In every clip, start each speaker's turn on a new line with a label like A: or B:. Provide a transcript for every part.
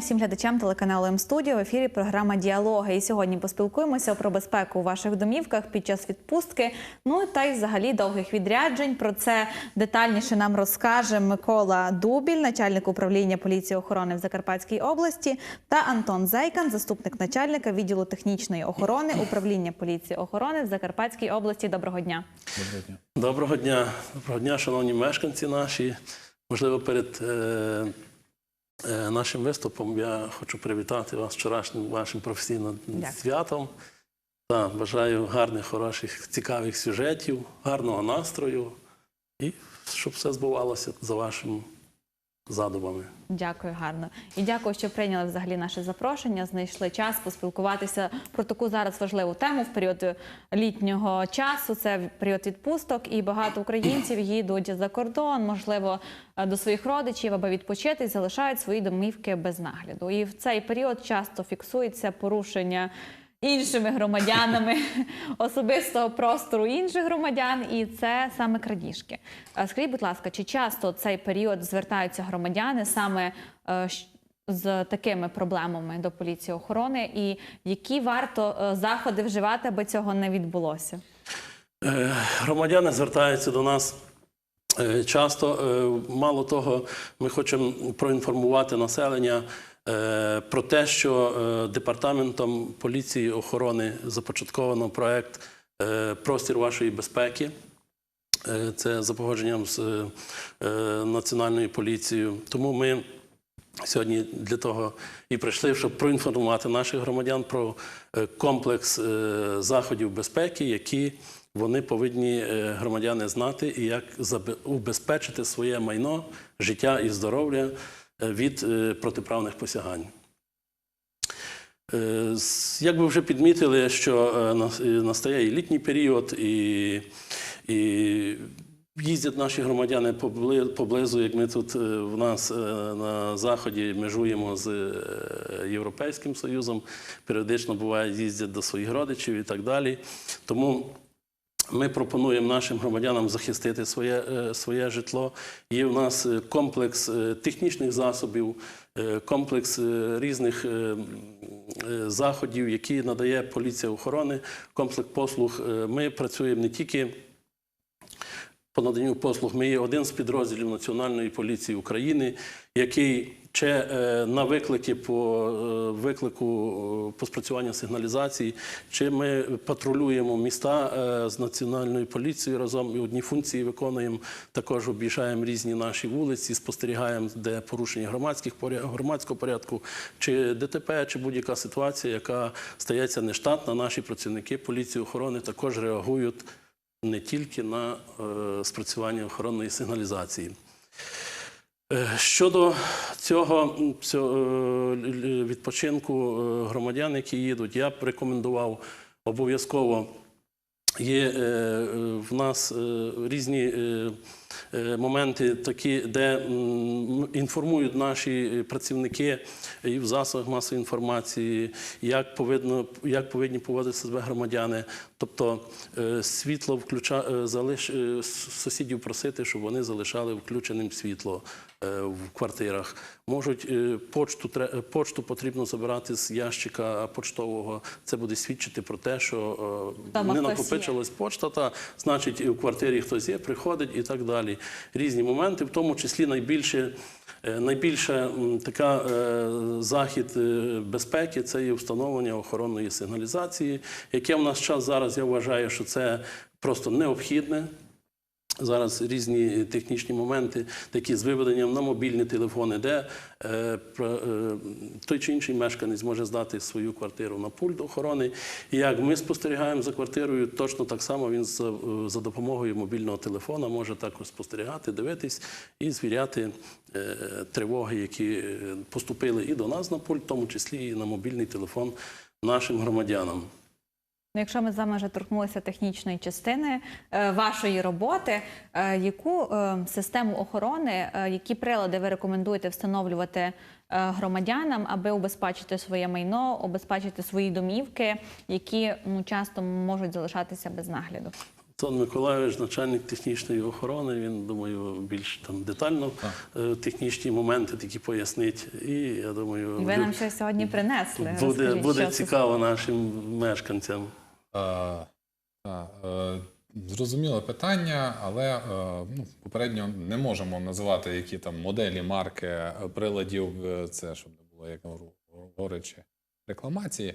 A: Всім глядачам телеканалу М-студіо. В ефірі програма Діалоги. І сьогодні поспілкуємося про безпеку у ваших домівках під час відпустки. Ну та й взагалі довгих відряджень. Про це детальніше нам розкаже Микола Дубіль, начальник управління поліції охорони в Закарпатській області, та Антон Зайкан, заступник начальника відділу технічної охорони управління поліції охорони в Закарпатській області. Доброго дня.
B: Доброго дня, доброго дня, шановні мешканці наші. Можливо, перед е, нашим виступом я хочу привітати вас вчорашнім вашим професійним
A: Дякую.
B: святом. Та, бажаю гарних, хороших, цікавих сюжетів, гарного настрою і щоб все збувалося за вашими задумами.
A: Дякую гарно. І дякую, що прийняли взагалі наше запрошення. Знайшли час поспілкуватися про таку зараз важливу тему в період літнього часу. Це період відпусток, і багато українців їдуть за кордон, можливо, до своїх родичів, аби відпочити, залишають свої домівки без нагляду. І в цей період часто фіксується порушення. Іншими громадянами особистого простору інших громадян, і це саме крадіжки. Е, Скажіть, будь ласка, чи часто цей період звертаються громадяни саме е, з такими проблемами до поліції охорони, і які варто е, заходи вживати, аби цього не відбулося?
B: Громадяни звертаються до нас часто. Е, Мало того, ми хочемо проінформувати населення е, про те, що е, департаментом поліції охорони започатковано проект е, Простір вашої безпеки. Е, Це за погодженням з е, е, національною поліцією. Тому ми сьогодні для того і прийшли, щоб проінформувати наших громадян про е, комплекс е, заходів безпеки, які вони повинні е, громадяни знати, як убезпечити своє майно, життя і здоров'я е, від е, протиправних посягань. Як ви вже підмітили, що нас- настає і літній період, і, їздять наші громадяни поблизу, як ми тут в нас на заході межуємо з Європейським Союзом, періодично буває, їздять до своїх родичів і так далі. Тому ми пропонуємо нашим громадянам захистити своє, е, своє житло. Є в нас е, комплекс е, технічних засобів, комплекс різних заходів, які надає поліція охорони, комплекс послуг. Ми працюємо не тільки по наданню послуг. Ми є один з підрозділів Національної поліції України, який ще е, на виклики по е, виклику е, по спрацюванню сигналізації, чи ми патрулюємо міста з національною поліцією разом і одні функції виконуємо. Також об'їжджаємо різні наші вулиці, спостерігаємо, де порушення громадських громадського порядку, чи ДТП, чи будь-яка ситуація, яка стається нештатна. Наші працівники поліції охорони також реагують не тільки на спрацювання охоронної сигналізації. Е, Щодо цього, е, відпочинку е, громадян, які їдуть, я б рекомендував обов'язково. Є в нас різні моменти, такі, де інформують наші працівники і в засобах масової інформації, як повинно, як повинні поводити себе громадяни. Тобто світло включа, залиш, сусідів просити, щоб вони залишали включеним світло в квартирах. Можуть е, почту, е, почту потрібно забирати з ящика поштового. Це буде свідчити про те, що е,
A: Дома
B: не накопичилась почта, та значить і в квартирі хтось є, приходить і так далі. Різні моменти, в тому числі найбільше. е, Найбільше така е, захід е, безпеки це є встановлення охоронної сигналізації, яке в нас час зараз я вважаю, що це просто необхідне. Зараз різні технічні моменти, такі з виведенням на мобільні телефони, де е, е, той чи інший мешканець може здати свою квартиру на пульт охорони. І як ми спостерігаємо за квартирою, точно так само він за, за допомогою мобільного телефона може також спостерігати, дивитись і звіряти е, тривоги, які поступили і до нас на пульт, в тому числі і на мобільний телефон нашим громадянам.
A: Ну, Якщо ми з вами вже торкнулися технічної частини е, вашої роботи, е, яку е, систему охорони, е, які прилади ви рекомендуєте встановлювати е, громадянам, аби убезпечити своє майно, убезпечити свої домівки, які ну, часто можуть залишатися без нагляду?
B: Антон Миколайович, начальник технічної охорони, він, думаю, більш там детально е, технічні моменти такі пояснить. І я думаю,
A: Ви нам щось сьогодні принесли.
B: буде,
A: Розкажіть,
B: буде
A: що це?
B: цікаво нашим мешканцям.
C: Е, е, Зрозуміле питання, але е, ну, попередньо не можемо називати які там моделі, марки приладів. Це щоб не було як говорячи рекламації.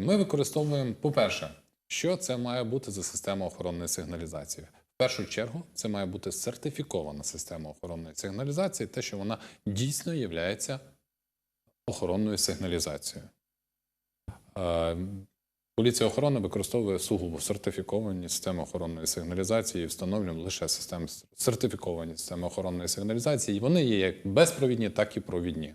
C: Ми використовуємо, по-перше, що це має бути за система охоронної сигналізації. В першу чергу, це має бути сертифікована система охоронної сигналізації, те, що вона дійсно є охоронною сигналізацією. Поліція охорони використовує сугубо сертифіковані системи охоронної сигналізації, і встановлюємо лише системи сертифіковані системи охоронної сигналізації. І вони є як безпровідні, так і провідні.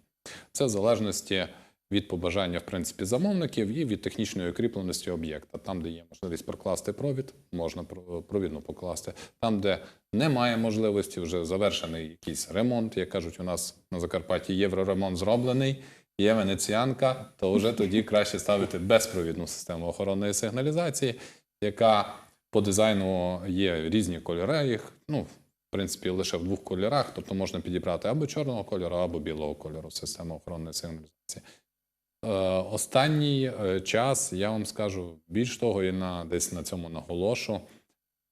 C: Це в залежності від побажання в принципі замовників і від технічної укріпленості об'єкта. Там, де є можливість прокласти провід, можна про- провідно покласти. Там, де немає можливості, вже завершений якийсь ремонт. Як кажуть, у нас на Закарпатті євроремонт зроблений є венеціанка, то вже тоді краще ставити безпровідну систему охоронної сигналізації, яка по дизайну є різні кольори їх. Ну, в принципі, лише в двох кольорах, тобто можна підібрати або чорного кольору, або білого кольору систему охоронної сигналізації. Е, останній е, час я вам скажу більш того, і на десь на цьому наголошу,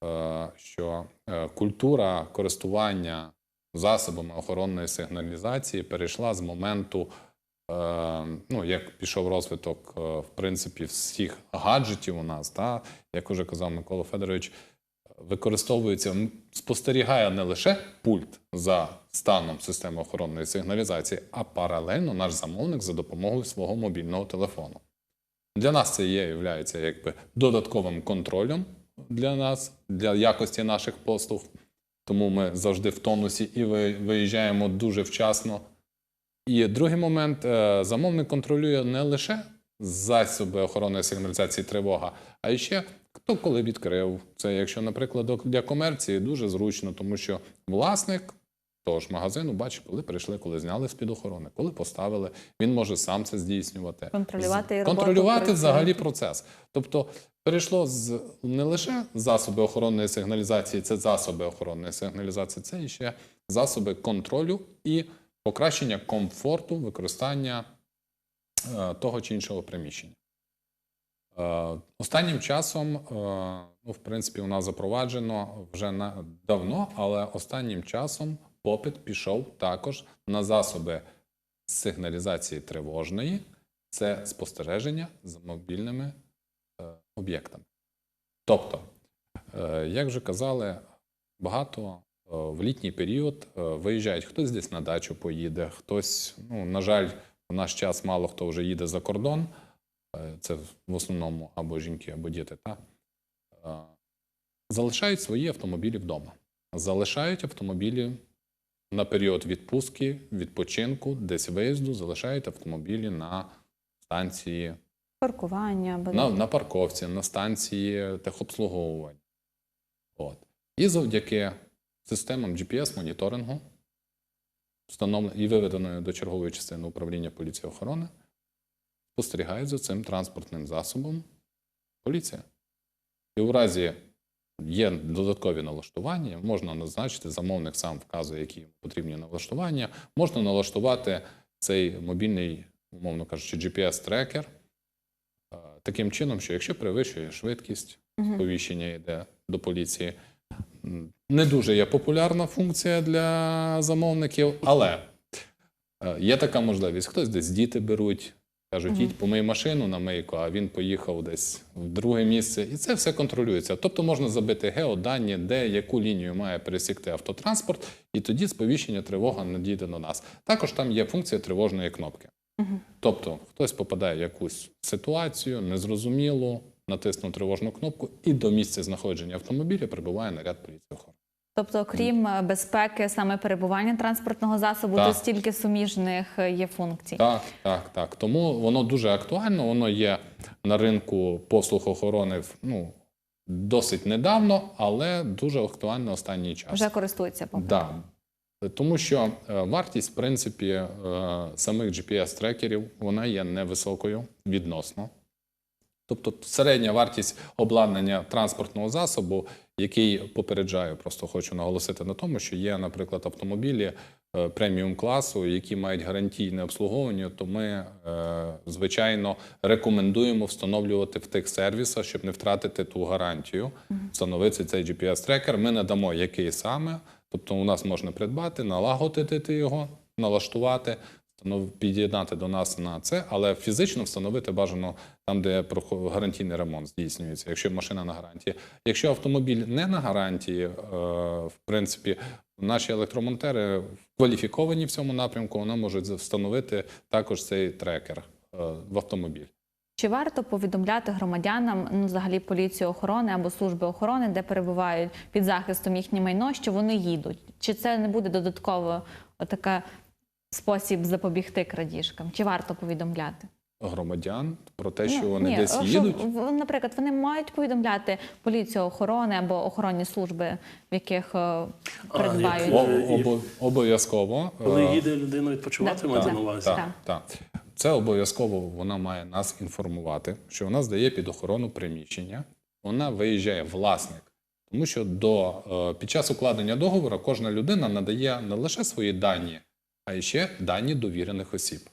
C: е, що культура користування засобами охоронної сигналізації перейшла з моменту, ну як пішов розвиток, е, в принципі, всіх гаджетів у нас, та як уже казав Микола Федорович, використовується, спостерігає не лише пульт за станом системи охоронної сигналізації, а паралельно наш замовник за допомогою свого мобільного телефону. Для нас це є являється якби додатковим контролем для нас, для якості наших послуг. Тому ми завжди в тонусі і виїжджаємо дуже вчасно. І другий момент е, замовник контролює не лише засоби охоронної сигналізації тривога, а ще хто коли відкрив. Це, якщо, наприклад, для комерції дуже зручно, тому що власник того ж магазину бачить, коли прийшли, коли зняли з-під охорони, коли поставили, він може сам це здійснювати.
A: Контролювати
C: З-
A: і
C: контролювати взагалі процес. Тобто перейшло з не лише засоби охоронної сигналізації, це засоби охоронної сигналізації, це ще засоби контролю і покращення комфорту використання е, того чи іншого приміщення. Е, Останнім часом, е, ну, в принципі, у нас запроваджено вже давно, але останнім часом попит пішов також на засоби сигналізації тривожної, це спостереження за мобільними об'єктами. Тобто, як вже казали, багато в літній період е, виїжджають хтось десь на дачу поїде, хтось, ну, на жаль, в наш час мало хто вже їде за кордон. Е, Це в основному або жінки, або діти. Та? Е, Залишають свої автомобілі вдома. Залишають автомобілі на період відпустки, відпочинку, десь виїзду, залишають автомобілі на станції
A: Паркування, або
C: на, на парковці, на станції техобслуговування. От. І завдяки системам GPS-моніторингу, і виведеної до чергової частини управління поліції охорони, спостерігають за цим транспортним засобом поліція. І у разі є додаткові налаштування, можна назначити, замовник сам вказує, які потрібні налаштування. Можна налаштувати цей мобільний, умовно кажучи, GPS-трекер е, таким чином, що якщо перевищує швидкість, сповіщення йде до поліції. Не дуже є популярна функція для замовників, але е, є така можливість. Хтось десь діти беруть, кажуть, їдь помий машину на мийку, а він поїхав десь в друге місце. І це все контролюється. Тобто можна забити геодані, де яку лінію має пересікти автотранспорт, і тоді сповіщення тривога надійде до нас. Також там є функція тривожної кнопки. Тобто хтось попадає в якусь ситуацію, незрозумілу, натиснув тривожну кнопку, і до місця знаходження автомобіля прибуває наряд поліції охорони.
A: Тобто, крім е, безпеки, саме перебування транспортного засобу,
C: Так.
A: то стільки суміжних е, є функцій.
C: Так, так, так. Тому воно дуже актуально. Воно є на ринку послуг охорони ну, досить недавно, але дуже актуально останній час.
A: Вже користуються попитом.
C: Да. Тому що е, вартість, в принципі, самих GPS-трекерів вона є невисокою відносно. Тобто середня вартість обладнання транспортного засобу, який попереджаю, просто хочу наголосити на тому, що є, наприклад, автомобілі е, преміум класу, які мають гарантійне обслуговування, то ми, е, звичайно, рекомендуємо встановлювати в тих сервісах, щоб не втратити ту гарантію, встановити цей GPS-трекер. Ми надамо який саме. Тобто, у нас можна придбати, налагодити його, налаштувати, під'єднати до нас на це, але фізично встановити бажано там, де гарантійний ремонт здійснюється, якщо машина на гарантії. Якщо автомобіль не на гарантії, е, в принципі, наші електромонтери кваліфіковані в цьому напрямку, вони можуть встановити також цей трекер е, в автомобіль.
A: Чи варто повідомляти громадянам, ну взагалі поліцію охорони або служби охорони, де перебувають під захистом їхнє майно, що вони їдуть? Чи це не буде додатково така спосіб запобігти крадіжкам? Чи варто повідомляти?
C: Громадян про те, що
A: Ну,
C: вони
A: ні,
C: десь
A: що,
C: їдуть.
A: Наприклад, вони мають повідомляти поліцію охорони або охоронні служби, в яких е, перебувають.
C: О- обов'язково.
B: Коли
C: е,
B: їде людина відпочивати,
A: Да,
B: маєте на увазі.
C: Так, так. Це обов'язково вона має нас інформувати, що вона здає під охорону приміщення, вона виїжджає власник. Тому що до, е, під час укладення договору кожна людина надає не лише свої дані, а ще дані довірених осіб.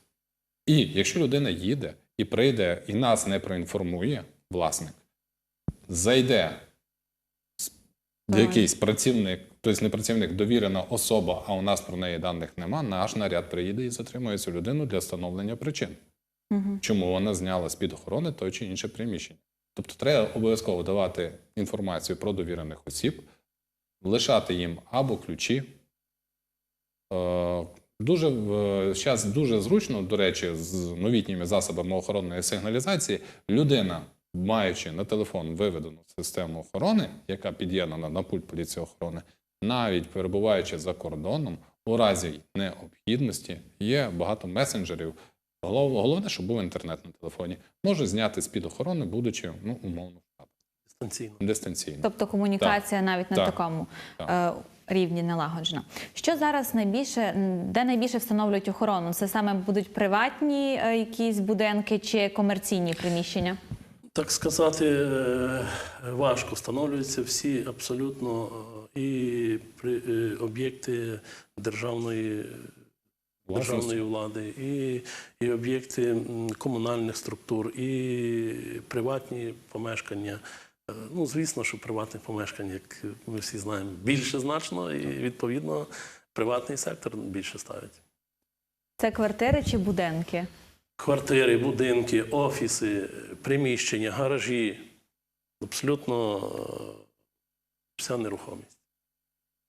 C: І якщо людина їде і прийде і нас не проінформує, власник, зайде якийсь працівник, тобто не працівник, довірена особа, а у нас про неї даних нема, наш наряд приїде і затримує цю людину для встановлення причин, чому вона зняла з-під охорони той чи інше приміщення. Тобто треба обов'язково давати інформацію про довірених осіб, лишати їм або ключі. Е, Дуже зараз дуже зручно, до речі, з новітніми засобами охоронної сигналізації людина, маючи на телефон виведену систему охорони, яка під'єднана на пульт поліції охорони, навіть перебуваючи за кордоном, у разі необхідності є багато месенджерів. Головне, щоб був інтернет на телефоні. Може зняти з-під охорони, будучи ну, умовно
B: Дистанційно.
C: дистанційно.
A: Тобто комунікація навіть на
C: Так.
A: такому
C: Так.
A: Рівні налагоджена. Що зараз найбільше, де найбільше встановлюють охорону? Це саме будуть приватні е, якісь будинки чи комерційні приміщення?
B: Так сказати, е, важко встановлюються всі абсолютно е, і при- об'єкти державної, державної влади, і, і об'єкти комунальних структур, і приватні помешкання. Ну, звісно, що приватних помешкань, як ми всі знаємо, більше значно, і відповідно приватний сектор більше ставить.
A: Це квартири чи будинки?
B: Квартири, будинки, офіси, приміщення, гаражі. Абсолютно е, вся нерухомість.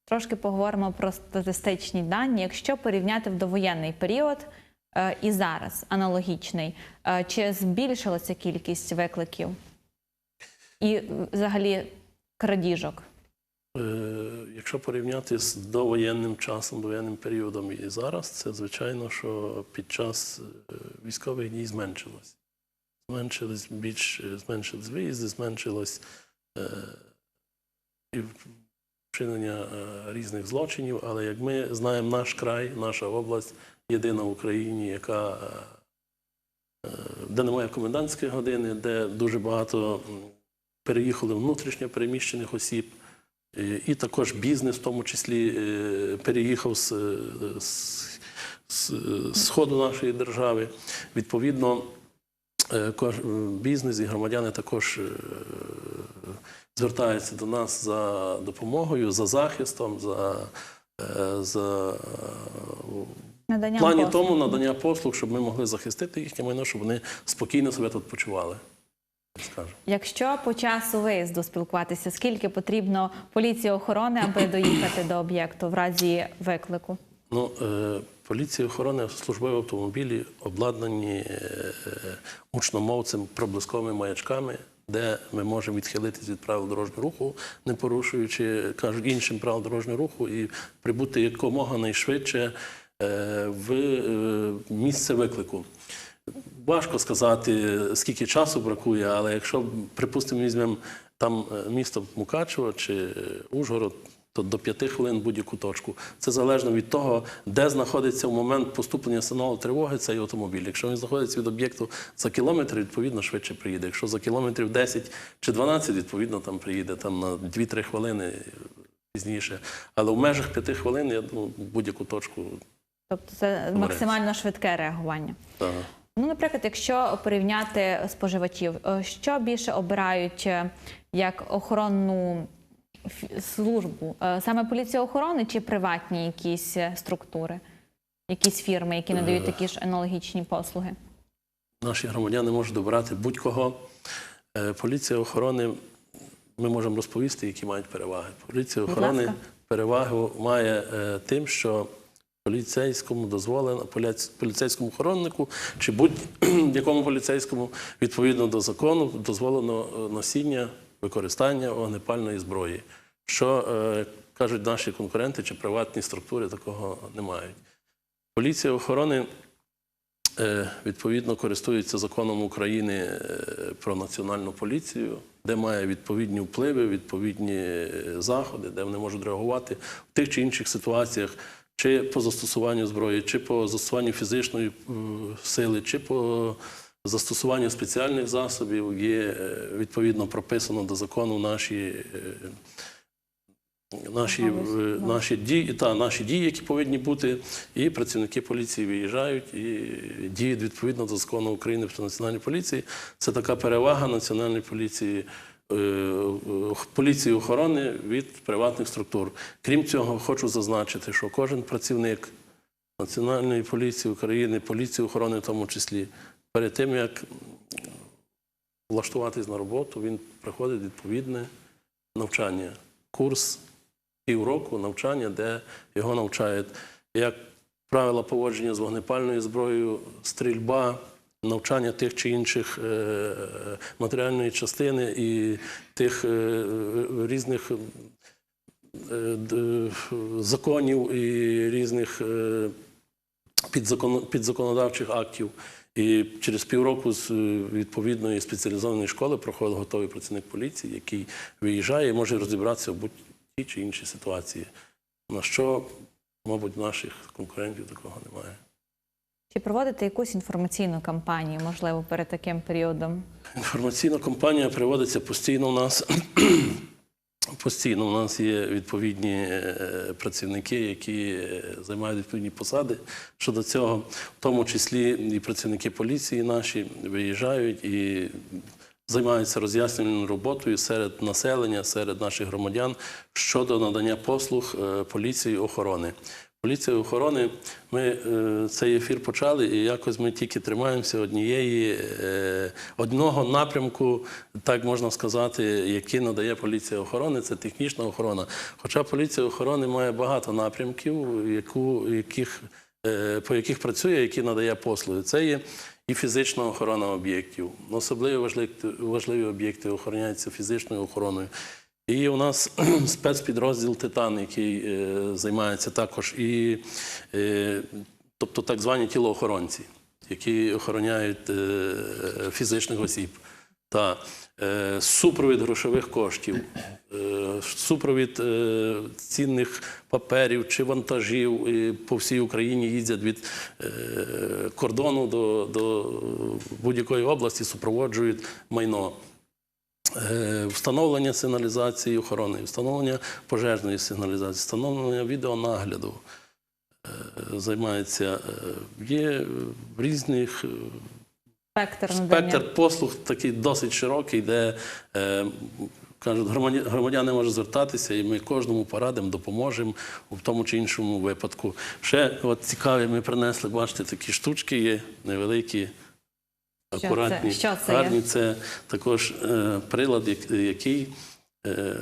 A: Трошки поговоримо про статистичні дані. Якщо порівняти в довоєнний період е, і зараз аналогічний, е, чи збільшилася кількість викликів і е, взагалі крадіжок?
B: Е, Якщо порівняти з довоєнним часом, довоєнним періодом і зараз, це звичайно, що під час е, військових дій зменшилось. Зменшились більш зменшились виїзди, зменшилось е, вчинення е, різних злочинів. Але як ми знаємо, наш край, наша область єдина в Україні, яка е, е, де немає комендантської години, де дуже багато переїхали внутрішньо переміщених осіб. Е, І також бізнес, в тому числі, е, переїхав з, е, з, з сходу нашої держави. Відповідно, бізнес і громадяни також звертаються до нас за допомогою, за захистом, за, за
A: Надання
B: плані
A: послуг.
B: тому надання послуг, щоб ми могли захистити їхнє майно, щоб вони спокійно себе тут почували. Скажемо.
A: Якщо по часу виїзду спілкуватися, скільки потрібно поліції охорони, аби доїхати до об'єкту в разі виклику?
B: Ну, е, поліція охорони службові автомобілі обладнані е, гучномовцем проблисковими маячками, де ми можемо відхилитись від правил дорожнього руху, не порушуючи, кажуть, іншим правил дорожнього руху, і прибути якомога найшвидше е, в е, місце виклику. Важко сказати, скільки часу бракує, але якщо, припустимо, візьмемо там е, місто Мукачево чи Ужгород, то до п'яти хвилин будь-яку точку. Це залежно від того, де знаходиться в момент поступлення сигналу тривоги цей автомобіль. Якщо він знаходиться від об'єкту за кілометр, відповідно швидше приїде. Якщо за кілометрів 10 чи 12, відповідно там приїде там на 2-3 хвилини пізніше. Але в межах п'яти хвилин я думаю, будь-яку точку.
A: Тобто це максимально швидке реагування.
B: Та,
A: Ну, наприклад, якщо порівняти споживачів, е, що більше обирають е, як охоронну службу? Е, Саме поліція охорони чи приватні якісь структури, якісь фірми, які надають такі ж аналогічні послуги?
B: наші громадяни можуть добирати будь-кого. Поліція охорони, ми можемо розповісти, які мають переваги. Поліція охорони перевагу має тим, що поліцейському дозволено, поліцейському охороннику чи будь-якому поліцейському відповідно до закону дозволено е, носіння, використання вогнепальної зброї. Що е, кажуть наші конкуренти чи приватні структури, такого не мають. Поліція охорони Е, відповідно користується законом України про національну поліцію, де має відповідні впливи, відповідні заходи, де вони можуть реагувати в тих чи інших ситуаціях, чи по застосуванню зброї, чи по застосуванню фізичної е, сили, чи по застосуванню спеціальних засобів. Є е, відповідно прописано до закону наші. е, Наші, наші дії, та наші дії, які повинні бути, і працівники поліції виїжджають і діють відповідно до закону України про національній поліції. Це така перевага національної поліції, поліції охорони від приватних структур. Крім цього, хочу зазначити, що кожен працівник Національної поліції України, поліції охорони в тому числі, перед тим як влаштуватись на роботу, він проходить відповідне навчання, курс півроку навчання, де його навчають як правила поводження з вогнепальною зброєю, стрільба, навчання тих чи інших е, матеріальної частини і тих е, різних е, законів і різних підзаконодавчих актів. І через півроку з відповідної спеціалізованої школи проходить готовий працівник поліції, який виїжджає і може розібратися в будь-тій чи іншій ситуації. На що, мабуть, наших конкурентів такого немає.
A: Чи проводите якусь інформаційну кампанію, можливо, перед таким періодом?
B: Інформаційна кампанія проводиться постійно у нас. Постійно у нас є відповідні е, працівники, які е, займають відповідні посади щодо цього, в тому числі і працівники поліції наші виїжджають і займаються роз'яснювальною роботою серед населення, серед наших громадян щодо надання послуг е, поліції охорони. Поліція охорони, ми е, цей ефір почали, і якось ми тільки тримаємося однієї е, одного напрямку, так можна сказати, який надає поліція охорони, це технічна охорона. Хоча поліція охорони має багато напрямків, яку, яких, е, по яких працює, які надає послуги. Це є і фізична охорона об'єктів. Особливо важливі, важливі об'єкти охороняються фізичною охороною. І у нас спецпідрозділ Титан, який е, займається також і е, тобто так звані тілоохоронці, які охороняють е, фізичних осіб. Та е, супровід грошових коштів, е, супровід е, цінних паперів чи вантажів е, по всій Україні їздять від е, кордону до, до будь-якої області, супроводжують майно. Е, Встановлення сигналізації охорони, встановлення пожежної сигналізації, встановлення відеонагляду е, займається. е, Є різних е,
A: Спектр
B: спектр послуг такий досить широкий, де кажуть, громадяни можуть звертатися, і ми кожному порадимо, допоможемо у тому чи іншому випадку. Ще от цікаві, ми принесли, бачите, такі штучки є невеликі.
A: Що це?
B: Акуратні,
A: Що це є?
B: гарні. Це також е, прилад, який е,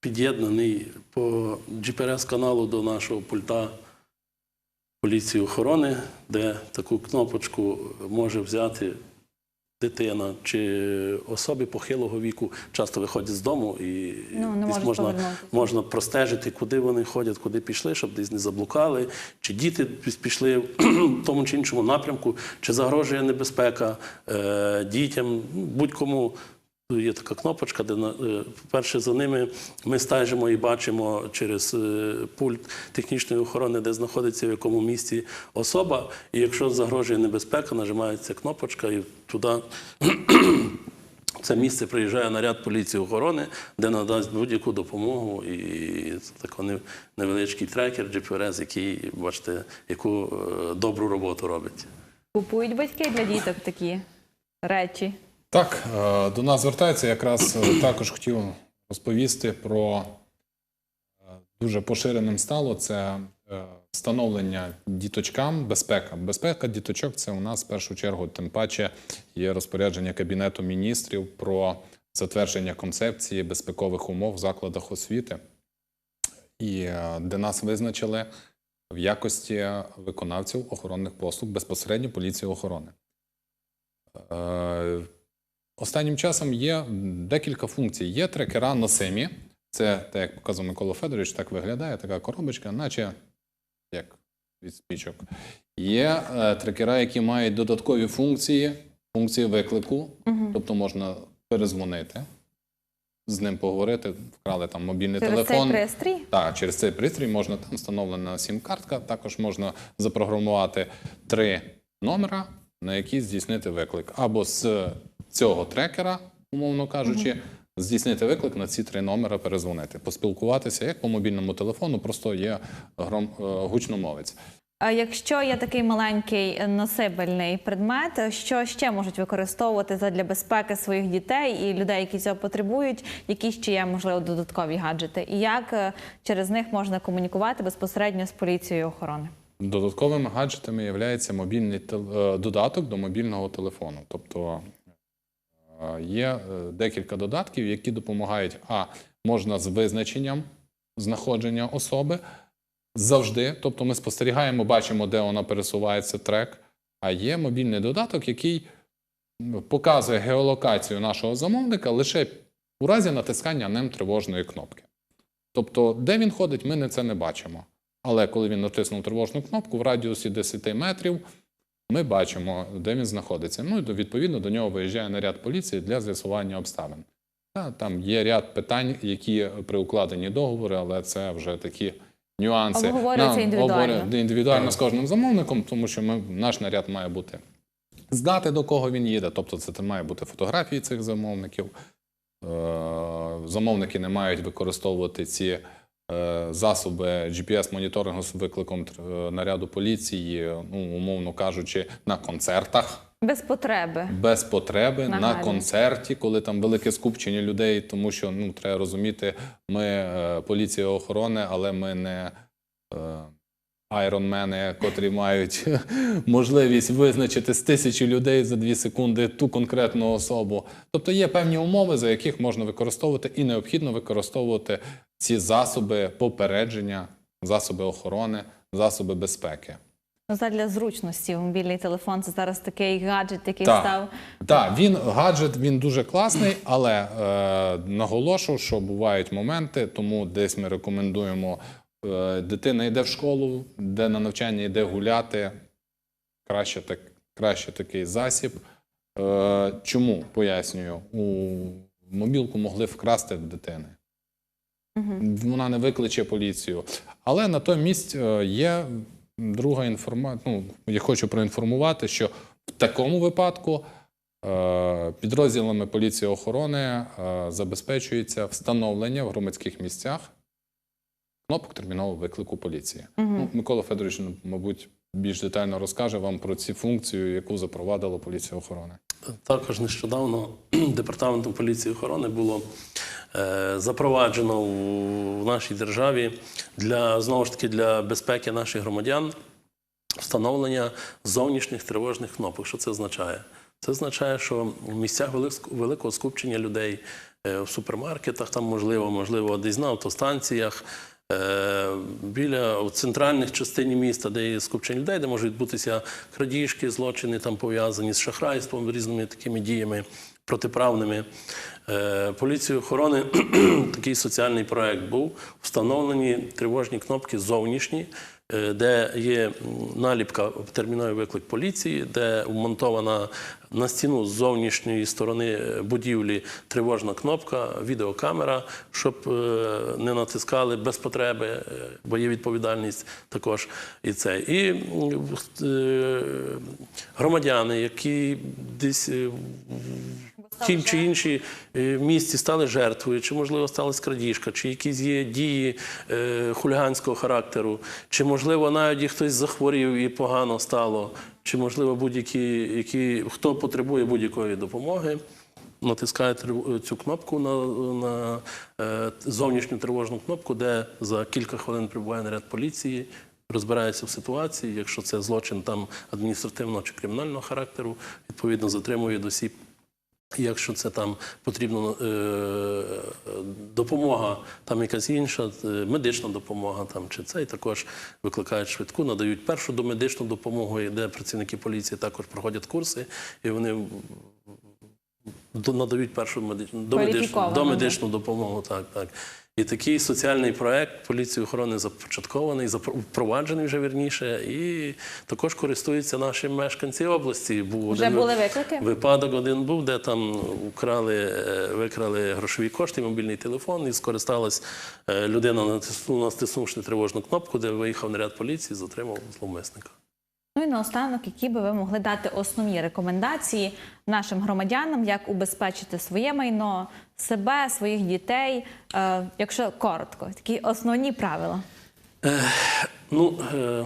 B: під'єднаний по GPS-каналу до нашого пульта поліції охорони, де таку кнопочку може взяти дитина чи особи похилого віку, часто виходять з дому і
A: Ну,
B: десь можна, можна простежити, куди вони ходять, куди пішли, щоб десь не заблукали, чи діти пішли в тому чи іншому напрямку, чи загрожує небезпека е, дітям, ну, будь-кому. Є така кнопочка, де е, по-перше, за ними ми стежимо і бачимо через е, пульт технічної охорони, де знаходиться в якому місці особа. І якщо загрожує небезпека, нажимається кнопочка і туди. Це місце приїжджає наряд поліції охорони, де надасть будь-яку допомогу. І це такий невеличкий трекер, GPRS, який, бачите, яку е, добру роботу робить.
A: Купують батьки для діток такі речі.
C: Так, е, до нас звертається. Якраз е, також хотів розповісти про е, дуже поширеним стало це встановлення діточкам, безпека. Безпека діточок це у нас в першу чергу, тим паче є розпорядження Кабінету міністрів про затвердження концепції безпекових умов в закладах освіти, і де нас визначили в якості виконавців охоронних послуг безпосередньо поліції охорони. Останнім часом є декілька функцій. Є трекера носимі. Це, так як показав Микола Федорович, так виглядає, така коробочка, наче як від спічок. Є е, трекера, які мають додаткові функції, функції виклику, тобто можна перезвонити, з ним поговорити, вкрали там мобільний
A: Через
C: телефон.
A: цей пристрій.
C: Так, через цей пристрій можна там встановлена сім-картка. Також можна запрограмувати три номера, на які здійснити виклик. Або з цього трекера, умовно кажучи, здійснити виклик на ці три номера, перезвонити, поспілкуватися як по мобільному телефону, просто є гром, е, гучномовець.
A: А якщо є такий маленький носибельний предмет, що ще можуть використовувати задля безпеки своїх дітей і людей, які цього потребують, які ще є можливо додаткові гаджети, і як е, через них можна комунікувати безпосередньо з поліцією охорони?
C: Додатковими гаджетами є мобільний е, додаток до мобільного телефону. Тобто є е, декілька додатків, які допомагають, а можна з визначенням знаходження особи завжди. Тобто ми спостерігаємо, бачимо, де вона пересувається трек. А є мобільний додаток, який показує геолокацію нашого замовника лише у разі натискання ним тривожної кнопки. Тобто, де він ходить, ми це не бачимо. Але коли він натиснув тривожну кнопку в радіусі 10 метрів, ми бачимо, де він знаходиться. Ну і відповідно до нього виїжджає наряд поліції для з'ясування обставин. Та, там є ряд питань, які при укладенні договору, але це вже такі нюанси.
A: Обговорюється індивідуально.
C: індивідуально з кожним замовником, тому що ми, наш наряд має бути здати, до кого він їде. Тобто це має бути фотографії цих замовників. Е, Замовники не мають використовувати ці засоби GPS-моніторингу з викликом е, наряду поліції, ну, умовно кажучи, на концертах.
A: Без потреби.
C: Без потреби на
A: Нагально.
C: концерті, коли там велике скупчення людей, тому що ну треба розуміти, ми е, поліція охорони, але ми не е, айронмени, котрі мають можливість визначити з тисячі людей за дві секунди ту конкретну особу. Тобто є певні умови, за яких можна використовувати, і необхідно використовувати ці засоби попередження, засоби охорони, засоби безпеки.
A: Ну, задля зручності мобільний телефон це зараз такий гаджет, який
C: Так.
A: став
C: Так, він гаджет, він дуже класний, але е, наголошу, що бувають моменти, тому десь ми рекомендуємо. Е, дитина йде в школу, де на навчання йде гуляти. Краще, так, краще такий засіб. Е, чому пояснюю? У мобілку могли вкрасти в дитини. Вона не викличе поліцію. Але натомість е, є друга інформація. Ну, я хочу проінформувати, що в такому випадку е, підрозділами поліції охорони е, забезпечується встановлення в громадських місцях кнопок термінового виклику поліції. Ну, Микола Федорович, ну, мабуть, більш детально розкаже вам про цю функцію, яку запровадила поліція охорони.
B: Також нещодавно департаментом поліції охорони було е, запроваджено в, нашій державі для знову ж таки для безпеки наших громадян встановлення зовнішніх тривожних кнопок. Що це означає? Це означає, що в місцях великого скупчення людей е, в супермаркетах, там можливо, можливо, десь на автостанціях. Е, Біля центральних частині міста, де є скупчення людей, де можуть відбутися крадіжки, злочини там пов'язані з шахрайством, різними такими діями протиправними. Е, Поліцією охорони такий соціальний проект був. Встановлені тривожні кнопки зовнішні, де є наліпка терміновий виклик поліції, де вмонтована на стіну з зовнішньої сторони е, будівлі тривожна кнопка, відеокамера, щоб е, не натискали без потреби, е, бо є відповідальність також і це. І е, громадяни, які десь е, тім чи іншій е, місці стали жертвою, чи можливо сталася крадіжка, чи якісь є дії е, хуліганського характеру, чи можливо навіть хтось захворів і погано стало, чи можливо будь-які, які хто потребує будь-якої допомоги. Натискає трив- цю кнопку на, на е, зовнішню тривожну кнопку, де за кілька хвилин прибуває наряд поліції, розбирається в ситуації. Якщо це злочин там адміністративного чи кримінального характеру, відповідно затримує осіб Якщо це там потрібна е, допомога, там якась інша е, медична допомога, там чи це, і також викликають швидку, надають першу домедичну допомогу, де працівники поліції також проходять курси, і вони надають першу медичну домедичну допомогу. Так, так. І такий соціальний проект поліції охорони започаткований, запро- впроваджений вже вірніше, і також користуються наші мешканці області. Був
A: Вже
B: один
A: були виклики?
B: Випадок один був, де там украли, е, викрали грошові кошти, мобільний телефон, і скористалась е, людина, натиснула, натиснувши тривожну кнопку, де виїхав наряд поліції, затримав зловмисника.
A: Ну і наостанок, які би ви могли дати основні рекомендації нашим громадянам, як убезпечити своє майно, себе, своїх дітей, е, якщо коротко, такі основні правила.
B: Ну, е,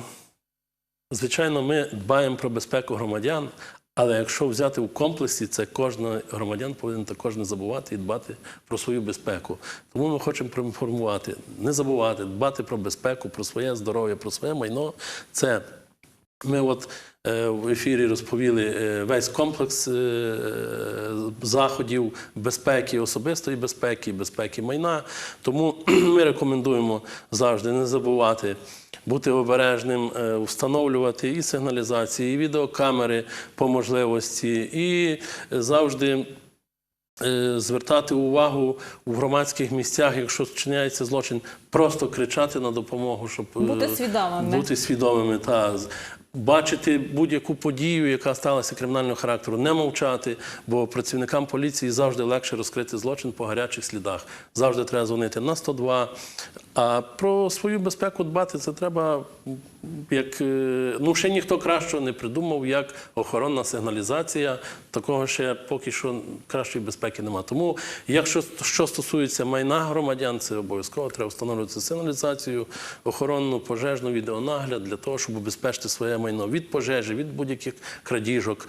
B: звичайно, ми дбаємо про безпеку громадян, але якщо взяти в комплексі, це кожен громадян повинен також не забувати і дбати про свою безпеку. Тому ми хочемо проінформувати, не забувати, дбати про безпеку, про своє здоров'я, про своє майно. Це ми от е, в ефірі розповіли е, весь комплекс е, заходів безпеки, особистої безпеки, безпеки майна. Тому ми рекомендуємо завжди не забувати. Бути обережним, встановлювати і сигналізації, і відеокамери по можливості, і завжди звертати увагу у громадських місцях, якщо вчиняється злочин, просто кричати на допомогу, щоб
A: Бути свідомими.
B: бути свідомими та бачити будь-яку подію, яка сталася кримінального характеру, не мовчати, бо працівникам поліції завжди легше розкрити злочин по гарячих слідах. Завжди треба дзвонити на 102. А про свою безпеку дбати це треба, як е, ну ще ніхто кращого не придумав, як охоронна сигналізація. Такого ще поки що кращої безпеки немає. Тому, якщо що стосується майна громадян, це обов'язково треба встановлювати сигналізацію, охоронну, пожежну, відеонагляд для того, щоб убезпечити своє майно від пожежі, від будь-яких крадіжок.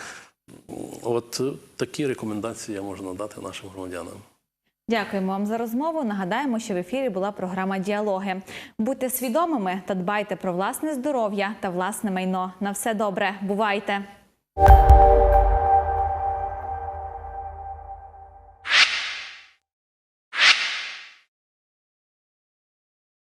B: От такі рекомендації я можу надати нашим громадянам.
A: Дякуємо вам за розмову. Нагадаємо, що в ефірі була програма Діалоги. Будьте свідомими та дбайте про власне здоров'я та власне майно. На все добре. Бувайте!